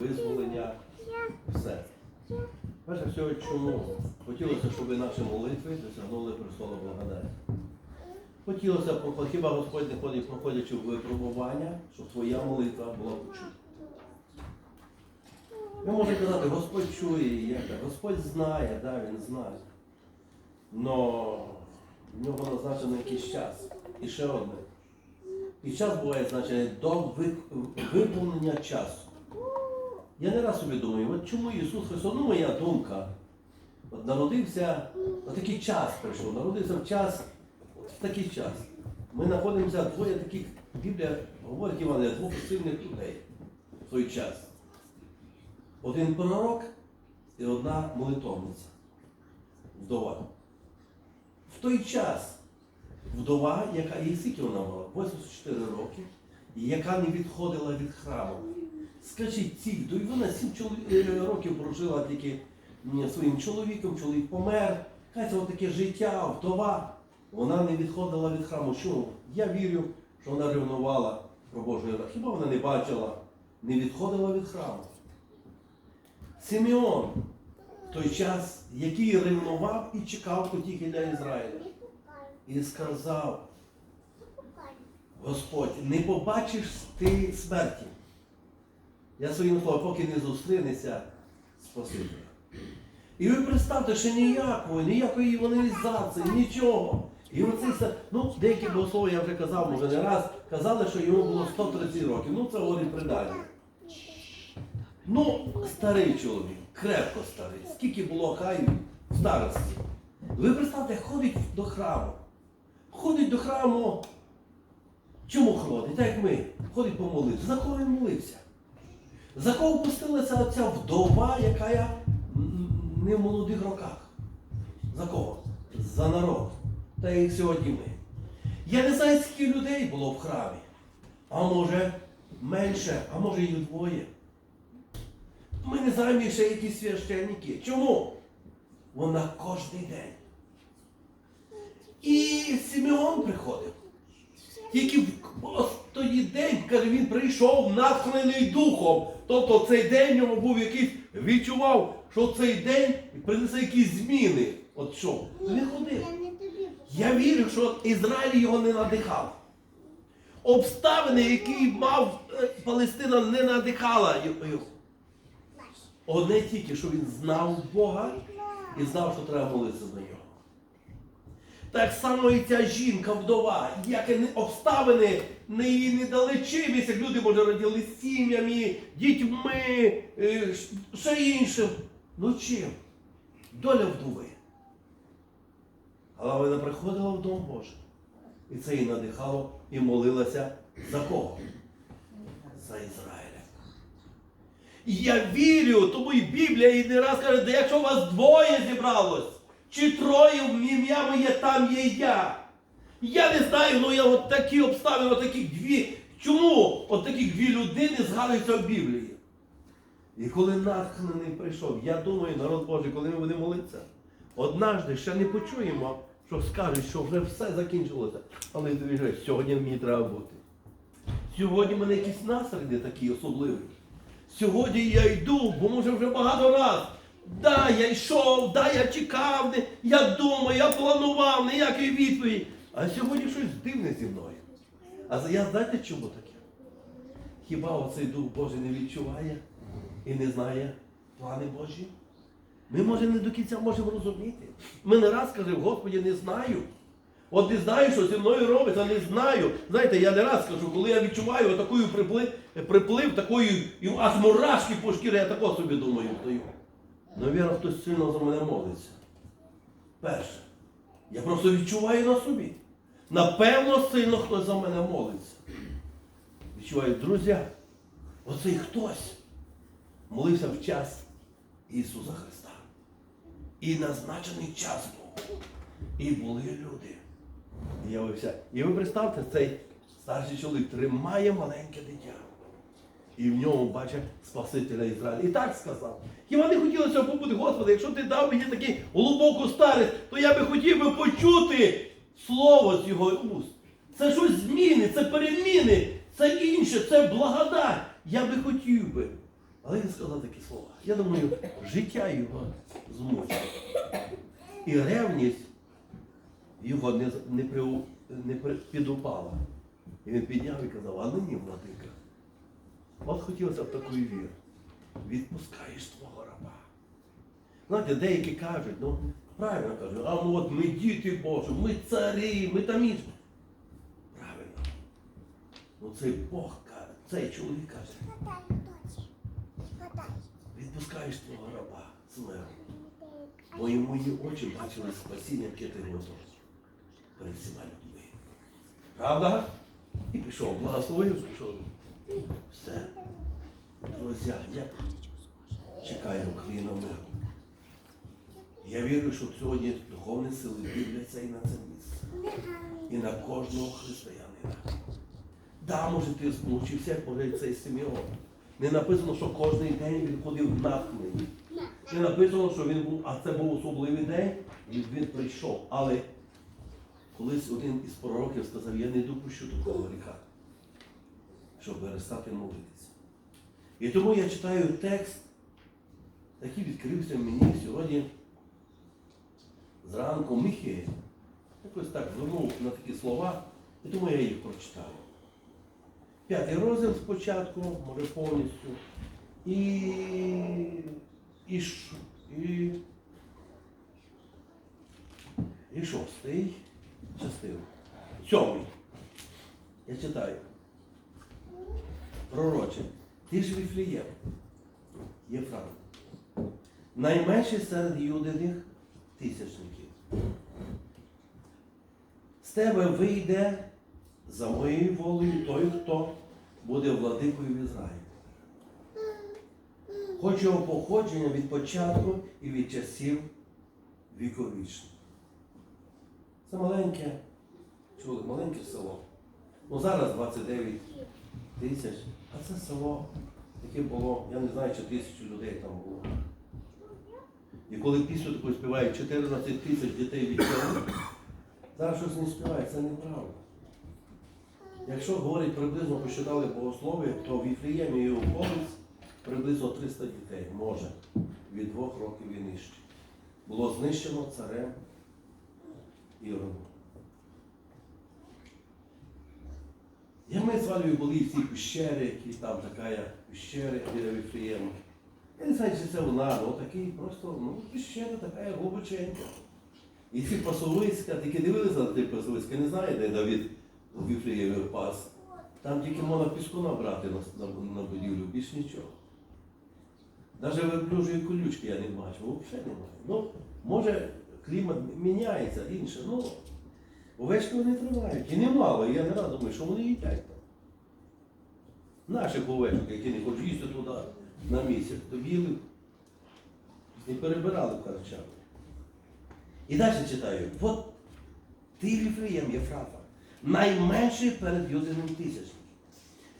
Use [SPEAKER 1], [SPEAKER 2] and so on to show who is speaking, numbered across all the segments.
[SPEAKER 1] визволення, все. Перше всього, чому хотілося, щоб наші молитви досягнули престолу благодаті. Хотілося, хіба Господь не ходить, проходячи випробування, щоб твоя молитва була почута. Ви можете казати, Господь чує, як, Господь знає, да, Він знає. Но в нього назначено якийсь час. І ще одне. І час буває значений до ви- виповнення часу. Я не раз собі думаю, от чому Ісус Христос, ну моя думка, от народився, от такий час прийшов, народився в час, от в такий час. Ми знаходимося двоє таких, Біблія говорить Іване, двох сильних людей в той час. Один пророк і одна молитовниця, вдова. В той час вдова, яка їй скільки вона була? 84 роки, яка не відходила від храму. Скажіть, цій вдові, вона 7 е, років прожила тільки своїм чоловіком, чоловік помер. Хай це таке життя, вдова. Вона не відходила від храму. Чому? Я вірю, що вона ревнувала про Божий рад. Хіба вона не бачила, не відходила від храму. Симеон в той час, який ревнував і чекав потіхи для Ізраїля. І сказав, Господь, не побачиш ти смерті. Я своїм словом, поки не зустрінеся Спасителя. І ви представте, що ніякої, ніякої іванізації, нічого. І са- ну, деякі богослови, я вже казав, може не раз, казали, що йому було 130 років. Ну, це говорить предання. Ну, старий чоловік, крепко старий. Скільки було хай в старості. Ви представте, ходить до храму. Ходить до храму. Чому ходить? Так як ми. Ходить помолитися. За кого він молився? За кого пустилася ця вдова, яка я не в молодих роках? За кого? За народ. Та як сьогодні ми. Я не знаю, скільки людей було в храмі. А може менше, а може і двоє. Ми не знаємо ще якісь священники. Чому? Вона кожен день. І Симеон приходив. Тільки в тоді день, каже, він прийшов натхнений духом. Тобто цей день в ньому був якийсь, відчував, що цей день принесе якісь зміни. От що? Він ходив. Я вірю, що Ізраїль його не надихав. Обставини, які мав е, Палестина, не надихала його. Одне тільки, що він знав Бога і знав, що треба молитися за нього. Так само і ця жінка вдова, як обставини не її не дали чимось, як люди може раділи сім'ями, дітьми, е, ще іншим. Ну чим? Доля вдови. Але вона приходила в Дом Божий. І це її надихало і молилася за кого? За Ізраїля. І я вірю, тому і Біблія і не раз каже, де якщо вас двоє зібралось, чи троє в ім'я моє, там є я. Я не знаю, ну я от такі обставини, от такі дві. Чому от такі дві людини згадуються в Біблії? І коли натхнений прийшов, я думаю, народ Божий, коли ми будемо молитися, однажды ще не почуємо, що скажуть, що вже все закінчилося. Але дивіться, сьогодні мені треба бути. Сьогодні в мене якийсь настрій не такий особливий. Сьогодні я йду, бо може вже багато раз. Да, я йшов, да, я чекав, я думав, я планував, ніякої відповіді. А сьогодні щось дивне зі мною. А я знаєте чому таке? Хіба оцей Дух Божий не відчуває і не знає плани Божі? Ми, може, не до кінця можемо розуміти. Ми не раз кажемо, Господі, не знаю. От не знаю, що зі мною робиться, не знаю. Знаєте, я не раз кажу, коли я відчуваю такою приплив, приплив такої аж мурашки по шкірі, я тако собі думаю, стою. Навірно, хтось сильно за мене молиться. Перше. Я просто відчуваю на собі. Напевно, сильно хтось за мене молиться. Відчуваю, друзі, оцей хтось молився в час Ісуса Христа. І назначений час був. І були люди. І явився. І ви представте, цей старший чоловік тримає маленьке дитя. І в ньому бачить Спасителя Ізраїля. І так сказав. Хіба не хотілося побути, Господи, якщо ти дав мені таку глибоку старість, то я би хотів би почути слово з його уст. Це щось зміни, це переміни, це інше, це благодать. Я би хотів би. Але він сказав такі слова. Я думаю, життя його змучило. І ревність його не, не, при, не при, підупала. І він підняв і казав, а нині, владика, от хотілося б такої віри. Відпускаєш твого раба. Знаєте, деякі кажуть, ну правильно кажуть, а ну от ми діти Божі, ми царі, ми там інші. Правильно. Ну цей Бог каже, цей чоловік каже, відпускаєш твого раба смерть. Бо і мої очі бачили спасіння, яке ти готовий перед всіма людьми. Правда? І пішов, благословив, пішов. Все. Друзі, я чекаю Україну миру. Я вірю, що сьогодні духовні сили дивляться і на це місце. І на кожного християнина. Да, може, ти змучився, може цей Симеон. Не написано, що кожен день він ходив нахмлений. Не написано, що він був, а це був особливий день, і він прийшов. Але колись один із пророків сказав, я не допущу такого гріха, щоб перестати молитися. І тому я читаю текст, який відкрився мені сьогодні зранку Михея. Якось так звернув на такі слова, і тому я їх прочитаю. П'ятий розділ спочатку, може повністю. І, і, і, і шостий частину. Сьомий. Я читаю. Пророче, ти ж Віфлієм, Єфрам, найменший серед юдиних тисячників. З тебе вийде за моєю волею той, хто буде владикою в Ізраїлі. Хоч його походження від початку і від часів віковічних. Це маленьке, чули, маленьке село. Ну зараз 29 тисяч, а це село, яке було, я не знаю, чи тисячу людей там було. І коли пісню таку співають 14 тисяч дітей від цього, зараз щось не співають, це неправда. Якщо говорить приблизно посчитали богослови, то в Іфліємі і околиць приблизно 300 дітей може від двох років і нижче. Було знищено царем Іродом. Я ми вами були в цій пещері, які там така є пещери біля Віфлієму. Я не знаю, чи це вона, ну такий просто, ну, пещера така глибоченька. І ці пасовиська, тільки дивилися на ті пасовиська, не знаю, де Давід у Віфлієві пас. Там тільки можна піску набрати на, на, на будівлю, більш нічого. Навіть верблюжої колючки я не бачу, взагалі немає. Ну, може, клімат міняється, інше. Ну, овечки вони тримають. І немало, я не раз думаю, що вони їдять там. Наших овечок, які не хочуть їсти туди на місяць, то їли і перебирали в харчах. І далі читаю. От ти Віфлеєм, Єфрафа, найменший перед юдиним тисячником.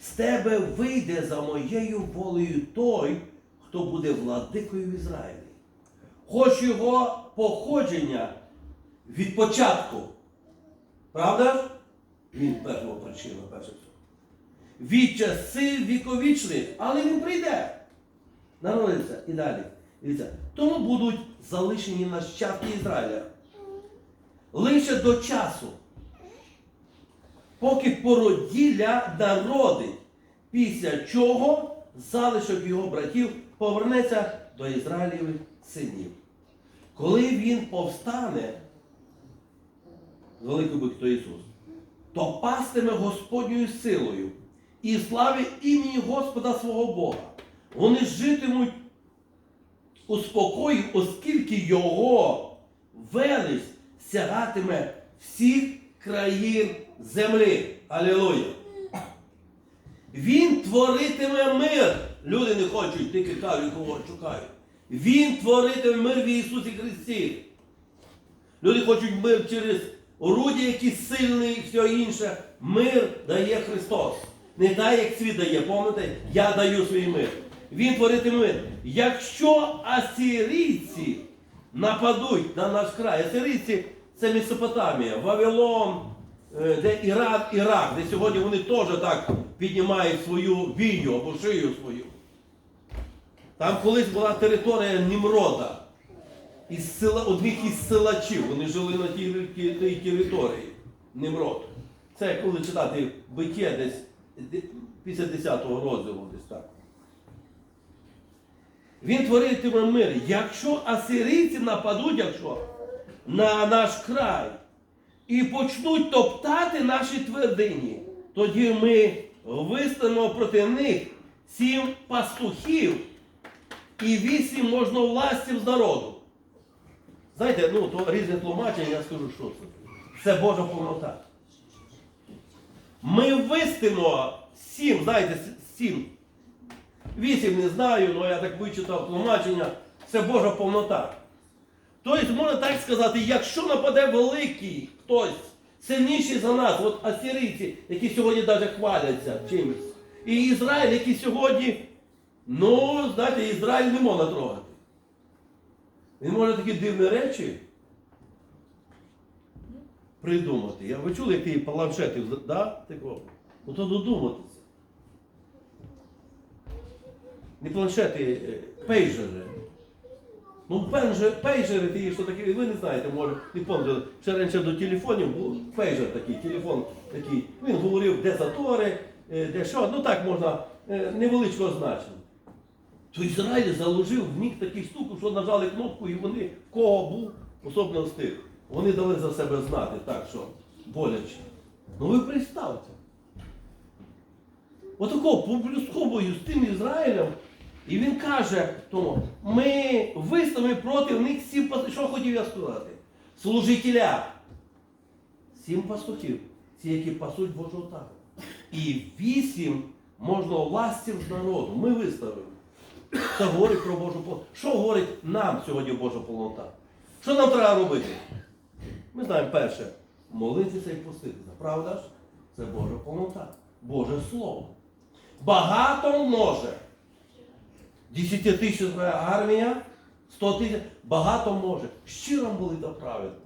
[SPEAKER 1] З тебе вийде за моєю волею той, хто буде владикою в Ізраїлі. Хоч його походження від початку. Правда? ж? Він першого причина, перше. Від часів віковічних, але він прийде. Народиться і далі. Дивіться, тому будуть залишені нащадки Ізраїля. Лише до часу, поки породілля народить, після чого залишок його братів повернеться до Ізраїлєвих синів. Коли він повстане, великий бик то Ісус, то пастиме Господньою силою і славі імені Господа свого Бога. Вони житимуть у спокої, оскільки його велич сягатиме всіх країн землі. Алілуя! Він творитиме мир. Люди не хочуть, тільки кажуть, кого шукають. Він творитиме мир в Ісусі Христі. Люди хочуть мир через орудя, які сильні і все інше. Мир дає Христос. Не так, як світ дає, пам'ятаєте, я даю свій мир. Він творитиме мир. Якщо асирійці нападуть на наш край, асирійці це Месопотамія, Вавилон, е, де Іран, Ірак, де сьогодні вони теж так піднімають свою бію або шию свою. Там колись була територія Німрода. Із одних із силачів. Вони жили на тій, тій, тій території. Nimrod. Це коли читати биття десь після 10-го розділу десь так. Він творитиме мир. Якщо асирійці нападуть, якщо на наш край і почнуть топтати наші твердині, тоді ми виставимо проти них сім пастухів і вісім можновластів з народу. Знаєте, ну то різне тлумачення, я скажу, що це. Це Божа повнота. Ми вистимо сім, знаєте, сім. Вісім не знаю, але я так вичитав тлумачення. Це Божа повнота. Тобто, можна так сказати, якщо нападе великий хтось, сильніший за нас, от асирійці, які сьогодні навіть хваляться чимось, і Ізраїль, який сьогодні, ну, знаєте, Ізраїль не можна трогати. Він може такі дивні речі придумати. Я, ви чули, як ті планшети, да? Такого? Ну то додуматися. Не планшети, е, пейджери. Ну, пенже, пейджери ті, що такі, ви не знаєте, може, не пам'ятаєте, ще раніше до телефонів був пейджер такий, телефон такий. Він говорив, де затори, е, де що, ну так можна, е, невеличкого значення. То Ізраїль заложив в них таку штуку, що нажали кнопку, і вони, в кого був, особливо з тих, вони дали за себе знати, так що боляче. Ну ви представте. Отакого поблюсковою з тим Ізраїлем. І він каже тому, ми виставимо проти них сім пастухів. Що хотів я сказати? Служителя. Сім пастухів. Ці, які пасуть Божого отару. І вісім можновластів з народу. Ми виставимо. Це говорить про Божу повноту. Що говорить нам сьогодні Божа повнота? Що нам треба робити? Ми знаємо перше, молитися і поститися. Правда ж? Це Божа повнота. Боже Слово. Багато може. Десятитисячна армія, 100 тисяч, багато може. Щира молитва праведна.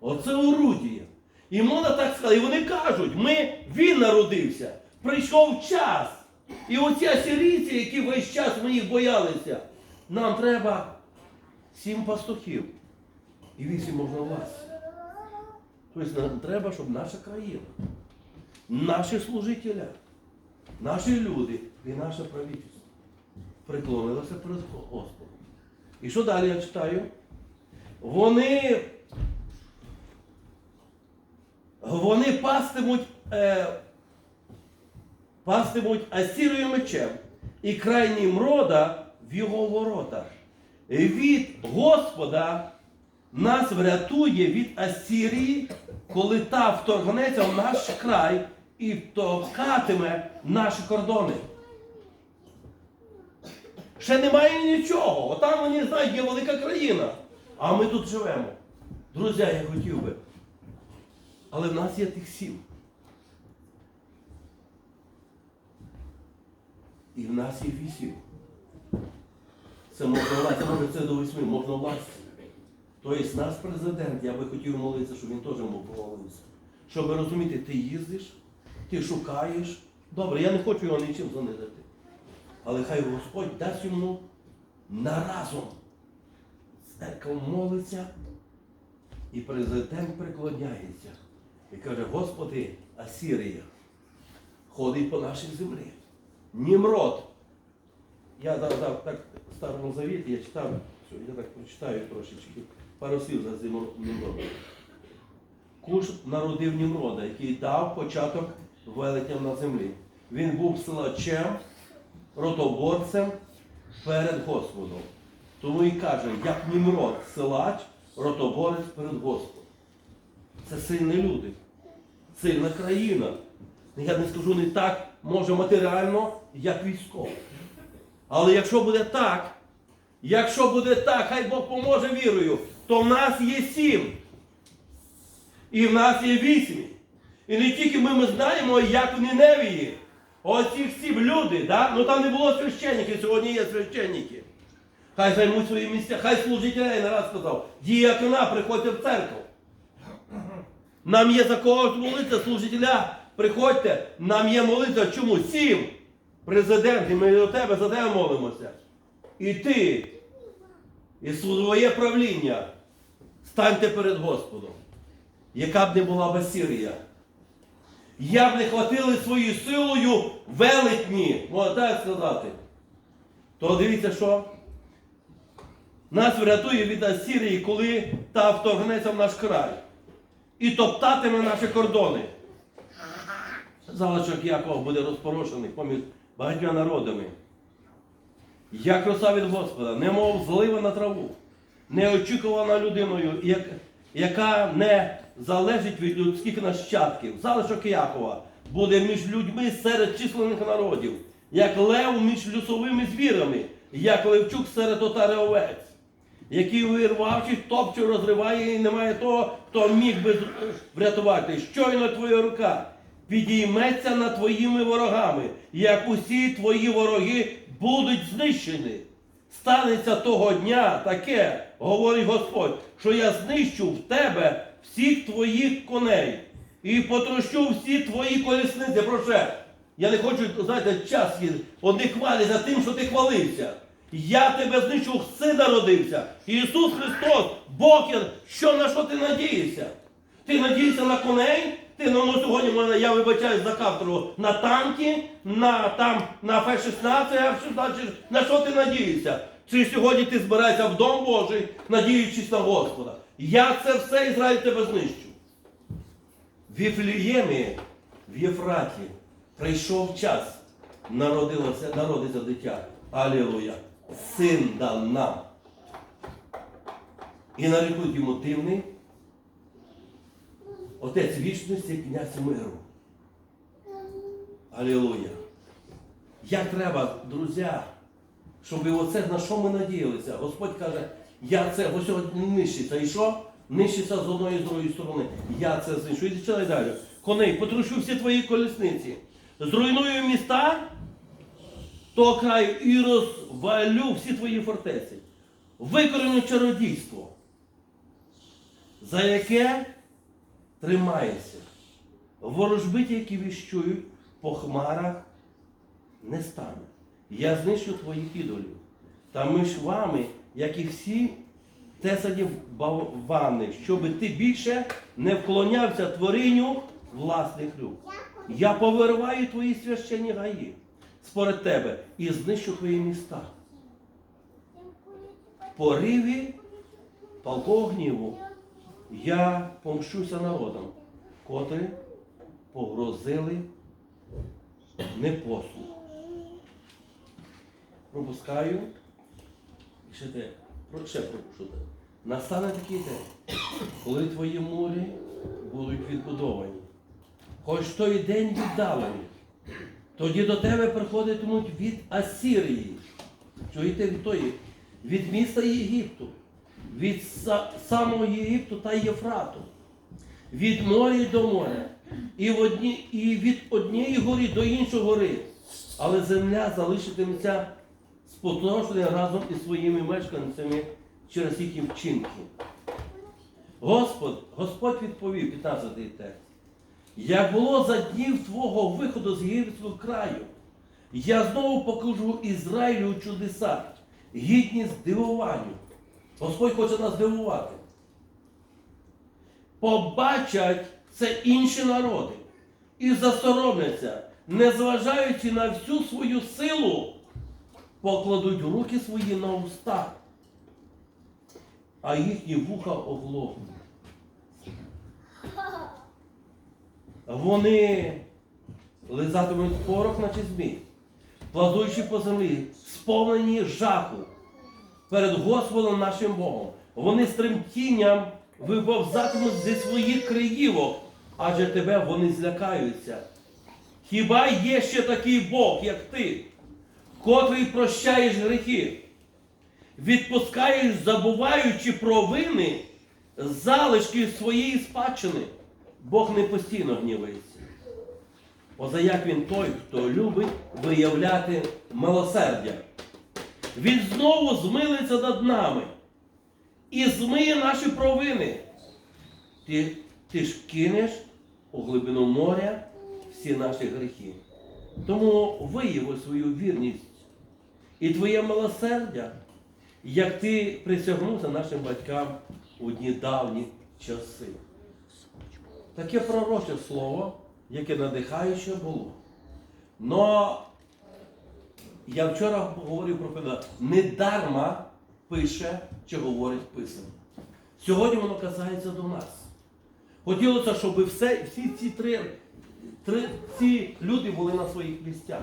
[SPEAKER 1] Оце орудія. І можна так сказати, і вони кажуть, ми, він народився, прийшов час. І оці асирійці, які весь час ми їх боялися, нам треба сім пастухів і вісім можновластів. Тобто нам треба, щоб наша країна, наші служителі, наші люди і наше правительство приклонилося перед Господом. І що далі я читаю? Вони, вони пастимуть, е, пастимуть асірою мечем і крайній мрода в його воротах. Від Господа нас врятує від Асірії, коли та вторгнеться в наш край і втовкатиме наші кордони. Ще немає нічого. Отам вони знають, є велика країна. А ми тут живемо. Друзі, я хотів би. Але в нас є тих сім. І в нас є вісім. Це можна власти, може це до восьми, можна власти. Тобто наш президент, я би хотів молитися, щоб він теж мов помолився. Щоб розуміти, ти їздиш, ти шукаєш. Добре, я не хочу його нічим занизити. Але хай Господь дасть йому наразом. Церква молиться, і президент приклоняється. І каже, Господи, Асірія, ходить по нашій землі. Німрод. Я дав, дав так в Старому Завіті, я читав, що я так прочитаю трошечки, пару слів за Німродом. Куш народив Німрода, який дав початок велетням на землі. Він був силачем, ротоборцем перед Господом. Тому і каже, як Німрод, силач, ротоборець перед Господом. Це сильні люди, сильна країна. Я не скажу не так, може матеріально, як військово. Але якщо буде так, якщо буде так, хай Бог поможе вірою, то в нас є сім. І в нас є вісім. І не тільки ми, ми знаємо, як в Ніневії. Оці всі люди, да? ну там не було священників, сьогодні є священники. Хай займуть свої місця, хай служителя, я не раз сказав, діякона, приходьте в церкву. Нам є за кого молитися, служителя, приходьте, нам є молитва. Чому? Сім. Президент, і ми до тебе за тебе молимося. І ти, і своє правління станьте перед Господом. Яка б не була би Сирія. Я б не хватили своєю силою велетні, можна так сказати. То дивіться, що нас врятує від Асірії, коли та вторгнеться в наш край і топтатиме наші кордони. Залишок Якова буде розпорошений поміж багатьма народами. Я краса від Господа, немов злива на траву, неочікувана людиною, як, яка не залежить від людських нащадків. Залишок Якова буде між людьми серед численних народів, як лев між лісовими звірами, як левчук серед отари овець, який вирвавшись, топче розриває і немає того, хто міг би врятувати. Щойно твоя рука підійметься над твоїми ворогами, як усі твої вороги будуть знищені. Станеться того дня таке, говорить Господь, що я знищу в тебе всіх твоїх коней і потрощу всі твої колісниці. Проше, я не хочу, знаєте, час є. Одні хваляться тим, що ти хвалився. Я тебе знищу, син народився. Ісус Христос, Бог, що на що ти надієшся? Ти надієшся на коней? Ти ну, ну, сьогодні мене, я вибачаюсь за кафедру, на танки, на там, на Ф-16, F-16, на що ти надієшся? Чи сьогодні ти збираєшся в Дом Божий, надіючись на Господа? Я це все Ізраїль тебе знищу. В Віфліємі, в Єфраті, прийшов час, народилося, народиться дитя. Алілуя! Син дав нам. І нарекуть йому дивний, Отець вічності, князь миру. Алілуя. Як треба, друзі, щоб оце на що ми надіялися? Господь каже, я це ось сьогодні нищиться. І що? Нищиться з одної і з другої сторони. Я це знищу. І читай далі. Коней, потрушу всі твої колісниці. Зруйную міста того краю і розвалю всі твої фортеці. Викореню чародійство, за яке тримається. Ворожбиті, які віщують по хмарах, не стане. Я знищу твоїх ідолів. Та між вами, як і всі тесані бавани, щоби ти більше не вклонявся творінню власних рук. Я повириваю твої священні гаї според тебе і знищу твої міста. Пориві палкого гніву я помщуся народам, котрі погрозили непослух. Пропускаю. І ще те, ще пропушу те. Настане такий день, коли твої мурі будуть відбудовані. Хоч той день віддалений, тоді до тебе приходитимуть від Асірії. Чуєте від тої? Від міста Єгипту, від самого Єгипту та Єфрату, від моря до моря, і, в одні, і від однієї гори до іншої гори. Але земля залишитиметься спотрошена разом із своїми мешканцями через їхні вчинки. Господь, Господь відповів, 15 текст. Як було за днів твого виходу з єгипетського краю, я знову покажу Ізраїлю чудеса, гідні здивуванню. Господь хоче нас здивувати. Побачать це інші народи і засоромляться, незважаючи на всю свою силу, покладуть руки свої на уста, а їхні вуха оглохнуть. Вони лизатимуть порох, наче змій, плазуючи по землі, сповнені жаху перед Господом нашим Богом. Вони з тремтінням виповзатимуть зі своїх криївок, адже тебе вони злякаються. Хіба є ще такий Бог, як ти, котрий прощаєш гріхи, відпускаєш, забуваючи провини, залишки своєї спадщини? Бог не постійно гнівається. Позаяк він той, хто любить виявляти милосердя. Він знову змилиться над нами і змиє наші провини. Ти, ти ж кинеш у глибину моря всі наші гріхи. Тому вияви свою вірність і твоє милосердя, як ти присягнувся нашим батькам у дні давні часи. Таке пророче слово, яке надихаюче було. Но я вчора говорив про Петра, не дарма пише чи говорить писано. Сьогодні воно касається до нас. Хотілося, щоб все, всі ці три, три ці люди були на своїх місцях.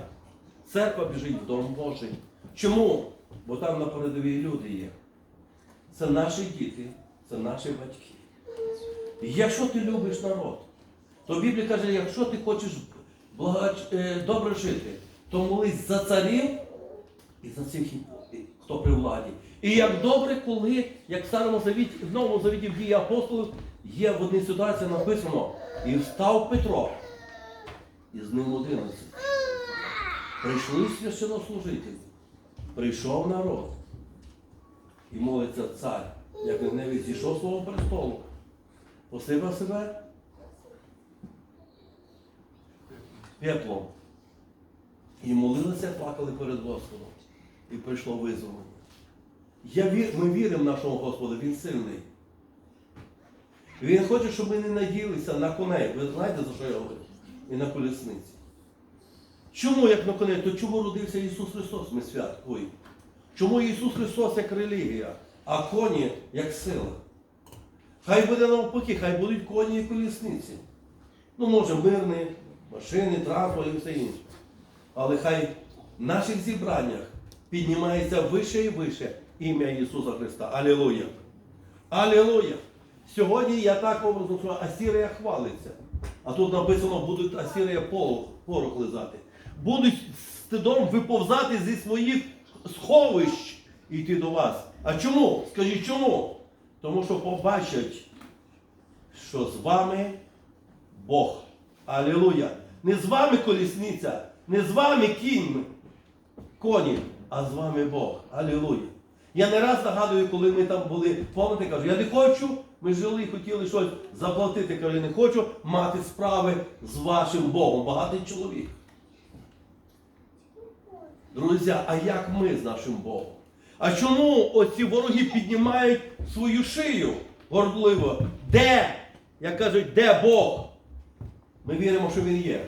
[SPEAKER 1] Церква біжить в Дом Божий. Чому? Бо там на передовій люди є. Це наші діти, це наші батьки. Якщо ти любиш народ, то Біблія каже, якщо ти хочеш благоч- е, добре жити, то молись за царів і за цих, хто при владі. І як добре, коли, як в Старому Завіті, в Новому Завіті в дії апостолів, є в одній ситуації написано, і встав Петро, і з ним одинадцять. Прийшли священнослужителі, прийшов народ. І молиться цар, як на небі зійшов свого престолу, посипав себе пеплом. І молилися, плакали перед Господом. І прийшло визволення. Я вір, ми віримо в нашого Господа, Він сильний. Він хоче, щоб ми не надіялися на коней. Ви знаєте, за що я говорю? І на колісниці. Чому як на коней? То чому родився Ісус Христос? Ми святкуємо. Чому Ісус Христос як релігія, а коні як сила? Хай буде навпаки, хай будуть коні і колісниці. Ну, може, мирні, машини, транспорт і все інше. Але хай в наших зібраннях піднімається вище і вище ім'я Ісуса Христа. Алілуя! Алілуя! Сьогодні я так образно, що Асірія хвалиться. А тут написано, будуть Асірія порох, лизати. Будуть стидом виповзати зі своїх сховищ і йти до вас. А чому? Скажіть чому? Тому що побачать, що з вами Бог. Алілуя! Не з вами колісниця, не з вами кінь, коні, а з вами Бог. Алілуя! Я не раз нагадую, коли ми там були, пам'ятаєте, кажу, я не хочу, ми жили і хотіли щось заплатити. Кажу, я не хочу мати справи з вашим Богом. Багатий чоловік. Друзі, а як ми з нашим Богом? А чому оці вороги піднімають свою шию гордливо? Де? Як кажуть, де Бог? Ми віримо, що Він є.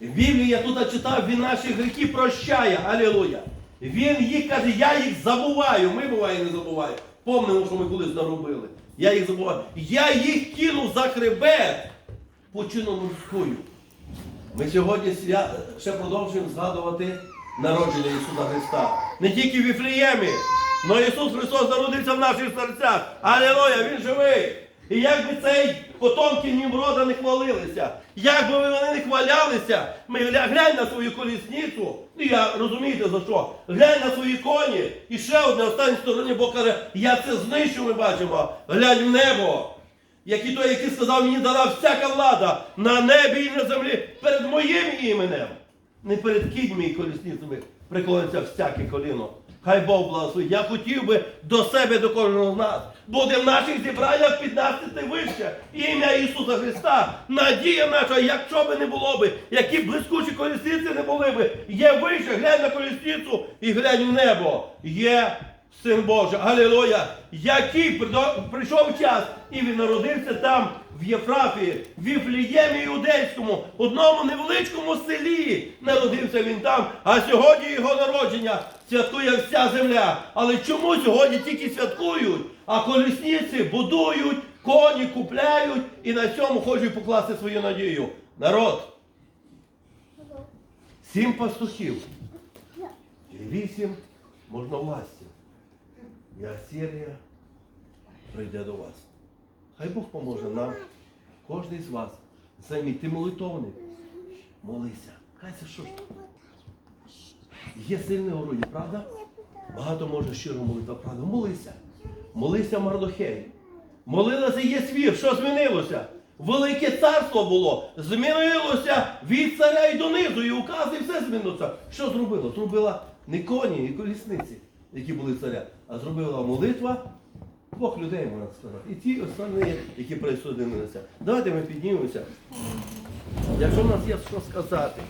[SPEAKER 1] В Біблії я тут читав, він наші гріхи прощає. Алілуя. Він їх каже, я їх забуваю. Ми буває не забуваємо. Помнимо, що ми колись наробили. Я їх забуваю. Я їх кинув за хребет почину морською. Ми сьогодні свя... ще продовжуємо згадувати народження Ісуса Христа. Не тільки в Віфліємі, але Ісус Христос народився в наших серцях. Алілуя, Він живий. І як би цей потомки Німрода не хвалилися, як би вони не хвалялися, ми глянь на свою колісницю, і я розумієте за що, глянь на свої коні, і ще одне останній стороні, Бог каже, я це знищу, ми бачимо, глянь в небо. Як і той, який сказав, мені дана всяка влада на небі і на землі перед моїм іменем. Не перед кіньми і колісницями приклониться всяке коліно. Хай Бог благословить. Я хотів би до себе, до кожного з нас. Буде в наших зібраннях підносити вище ім'я Ісуса Христа. Надія наша, якщо би не було би, які блискучі колісниці не були би, є вище, глянь на колісницю і глянь в небо. Є Син Божий, Алілуя, який прийшов час, і він народився там, в Єфрафії, в Віфліємі Іудейському, одному невеличкому селі народився він там, а сьогодні його народження святкує вся земля. Але чому сьогодні тільки святкують, а колісниці будують, коні купляють і на цьому хочуть покласти свою надію? Народ, сім пастухів і вісім можновластів. І Асірія прийде до вас. Хай Бог поможе нам, кожен з вас, займіть. Ти молитовник. Молися. Це що ж. Є сильне орудие, правда? Багато може щиро молитва, правда. Молися. Молися Мардохей. Молилася є свір. Що змінилося? Велике царство було, змінилося від царя і донизу, і укази, і все змінилося. Що зробило? Зробила не коні і колісниці, які були царя, а зробила молитва двох людей, можна сказати. І ті останні, які присутні на це. Давайте ми піднімемося. Якщо в нас є що сказати.